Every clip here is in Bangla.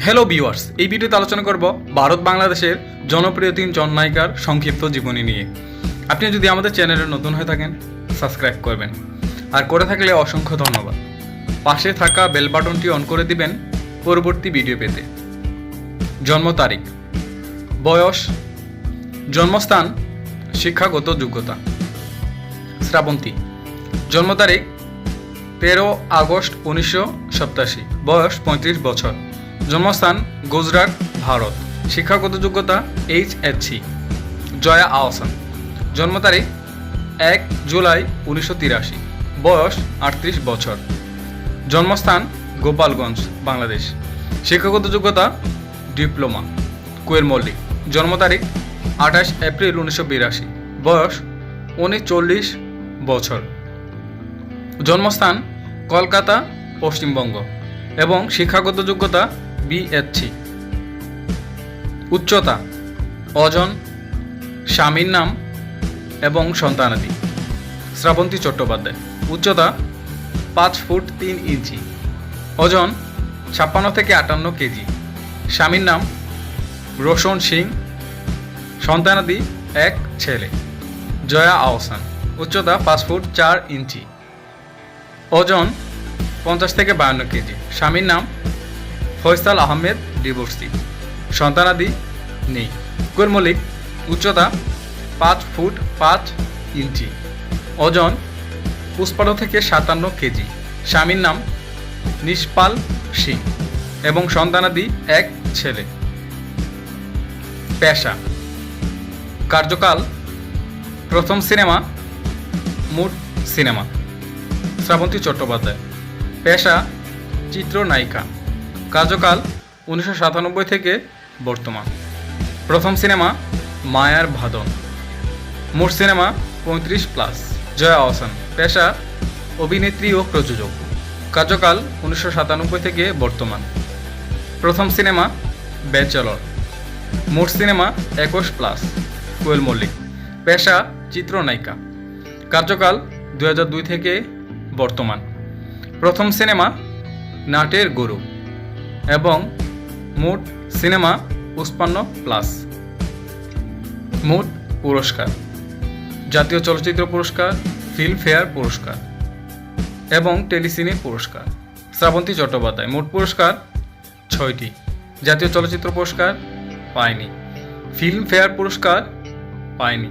হ্যালো ভিউয়ার্স এই ভিডিওতে আলোচনা করব ভারত বাংলাদেশের জনপ্রিয় তিন জন নায়িকার সংক্ষিপ্ত জীবনী নিয়ে। আপনি যদি আমাদের চ্যানেলে নতুন হয়ে থাকেন, সাবস্ক্রাইব করবেন। আর করে থাকলে অসংখ্য ধন্যবাদ। পাশে থাকা বেল বাটনটি অন করে দিবেন পরবর্তী ভিডিও পেতে। জন্ম তারিখ। বয়স। জন্মস্থান। শিক্ষাগত যোগ্যতা। শ্রাবন্তী। জন্ম তারিখ। তেরো আগস্ট উনিশশো সপ্তাশি বয়স পঁয়ত্রিশ বছর। জন্মস্থান গুজরাট, ভারত। শিক্ষাগত যোগ্যতা এইচ এসসি জয়া আহসান জন্ম তারিখ এক জুলাই উনিশশো তিরাশি। বয়স আটত্রিশ বছর। জন্মস্থান গোপালগঞ্জ, বাংলাদেশ। শিক্ষাগত যোগ্যতা ডিপ্লোমা, কুয়ের মল্লিক। জন্ম তারিখ আঠাশ এপ্রিল উনিশশো বিরাশি। বয়স উনচল্লিশ বছর। জন্মস্থান কলকাতা, পশ্চিমবঙ্গ। এবং শিক্ষাগত যোগ্যতা বিএসসি উচ্চতা, অজন, স্বামীর নাম এবং সন্তানাদি। শ্রাবন্তী চট্টোপাধ্যায়। উচ্চতা, পাঁচ ফুট তিন ইঞ্চি। ওজন ছাপ্পান্ন থেকে আটান্ন কেজি। স্বামীর নাম, রোশন সিং। সন্তানাদি, এক ছেলে। জয়া আহসান। উচ্চতা, পাঁচ ফুট চার ইঞ্চি। ওজন পঞ্চাশ থেকে বায়ান্ন কেজি। স্বামীর নাম ফয়সাল আহমেদ ডিভোর্সি। সন্তানাদি নেই। মল্লিক উচ্চতা পাঁচ ফুট পাঁচ ইঞ্চি। ওজন পুষ্পান্ন থেকে সাতান্ন কেজি। স্বামীর নাম নিষ্পাল সিং এবং সন্তানাদি এক ছেলে। পেশা কার্যকাল প্রথম cinema mood cinema. Srabanti Chattopadhyay. পেশা চিত্রনায়িকা। কার্যকাল উনিশশো সাতানব্বই থেকে বর্তমান। প্রথম সিনেমা মায়ার ভাদন। মোট সিনেমা পঁয়ত্রিশ প্লাস। জয়া আহসান পেশা, অভিনেত্রী ও প্রযোজক। কার্যকাল উনিশশো সাতানব্বই থেকে বর্তমান। প্রথম সিনেমা ব্যাচেলর। মোট সিনেমা একুশ প্লাস। কোয়েল মল্লিক, পেশা, চিত্রনায়িকা। কার্যকাল দু হাজার দুই থেকে বর্তমান। প্রথম সিনেমা নাটের গরু। এবং মোট সিনেমা পুষ্পান্ন প্লাস। মোট পুরস্কার। জাতীয় চলচ্চিত্র পুরস্কার, ফিল্মফেয়ার পুরস্কার এবং টেলিসিনে পুরস্কার। শ্রাবন্তী চট্টোপাধ্যায়, মোট পুরস্কার ছয়টি। জাতীয় চলচ্চিত্র পুরস্কার পায়নি। ফিল্মফেয়ার পুরস্কার পায়নি।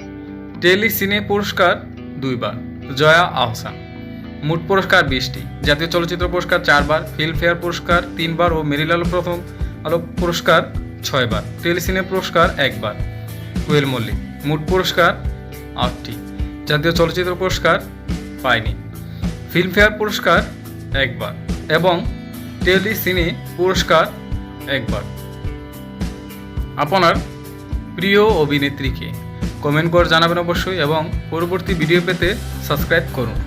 টেলিসিনে পুরস্কার দুইবার। জয়া আহসান। মোট পুরস্কার বিশটি। জাতীয় চলচ্চিত্র পুরস্কার চারবার, ফিল্মফেয়ার পুরস্কার তিনবার ও মেরিলাল প্রথম আলো পুরস্কার ছয়বার। টেলিসিনে পুরস্কার একবার। কোয়েল মল্লিক, মোট পুরস্কার আটটি। জাতীয় চলচ্চিত্র পুরস্কার পায়নি। ফিল্মফেয়ার পুরস্কার একবার এবং টেলিসিনে পুরস্কার একবার। আপনার প্রিয় অভিনেত্রীকে কমেন্ট করে জানাবেন অবশ্যই এবং পরবর্তী ভিডিও পেতে সাবস্ক্রাইব করুন।